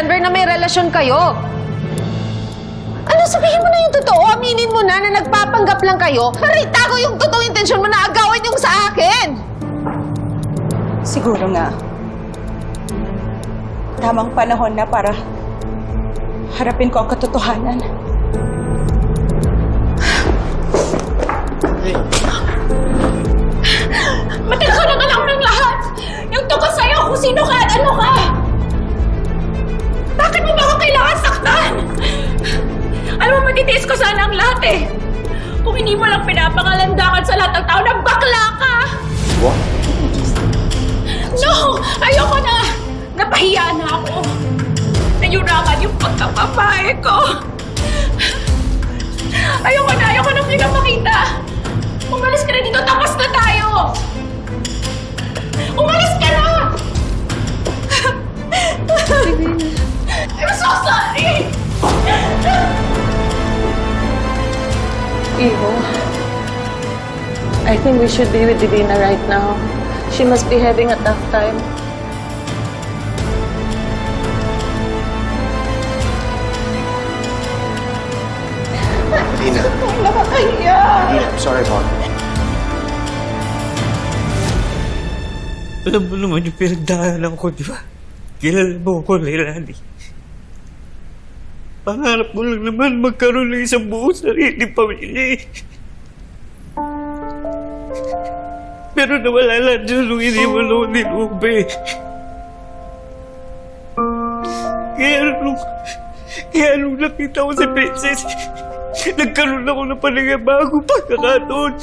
Denver na may relasyon kayo. Ano, sabihin mo na yung totoo. Aminin mo na na nagpapanggap lang kayo para itago yung totoong intensyon mo na agawan yung sa akin. Siguro nga. Tamang panahon na para harapin ko ang katotohanan. Matagal Matitiis ko sana ang lahat eh. Kung hindi mo lang pinapangalandakan sa lahat ng tao na bakla ka! What? No! Ayoko na! Napahiya na ako! Nayurangan yung pagkapapae ko! Ayoko na! Ayoko na pinapakita! Umalis ka na dito! Tapos na tayo! Ivo, I think we should be with Divina right now. She must be having a tough time. Dina. Nakakahiya! Dina, I'm sorry about it. Alam mo naman yung pinagdaanan ko, di ba? Kilala mo ko, Leilani. Pangarap ko lang naman magkaroon ng isang buong sarili pamilya eh. Pero nawala lang dyan nung iniwan ako ni Lube. Kaya nung, kaya nung nakita ko si Princess, nagkaroon ako ng panagabago pagkakataon.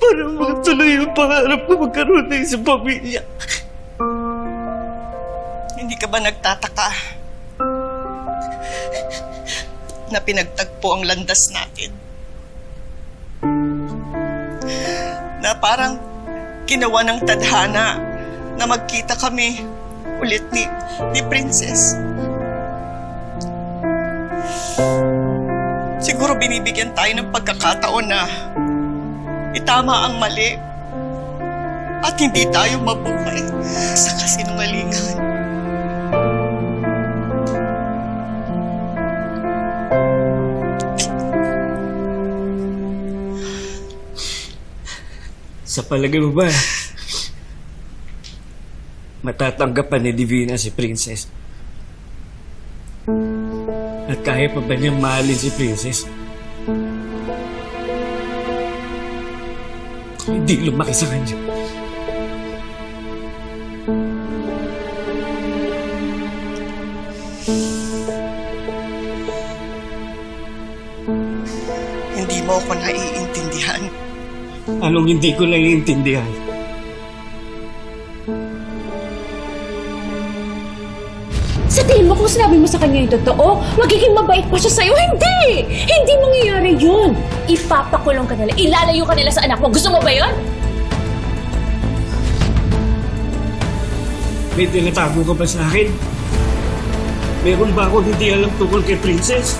Para matuloy yung pangarap ko magkaroon ng isang pamilya. Hindi ka ba nagtataka na pinagtagpo ang landas natin? Na parang ginawa ng tadhana na magkita kami ulit ni, ni Princess. Siguro binibigyan tayo ng pagkakataon na itama ang mali at hindi tayo mabuhay sa kasinungalingan. Sa palagay mo ba, matatanggap pa ni Divina si Princess? At kaya pa ba niyang mahalin si Princess? Hindi lumaki sa kanya. Hindi mo ako naiintindihan. Anong hindi ko naiintindihan? Sa tingin mo kung sinabi mo sa kanya yung totoo, magiging mabait pa siya sa'yo? Hindi! Hindi mangyayari yun! Ipapakulong ka nila, ilalayo ka nila sa anak mo. Gusto mo ba yun? May tinatago ka ba sa akin? Meron ba ako hindi alam tungkol kay Princess?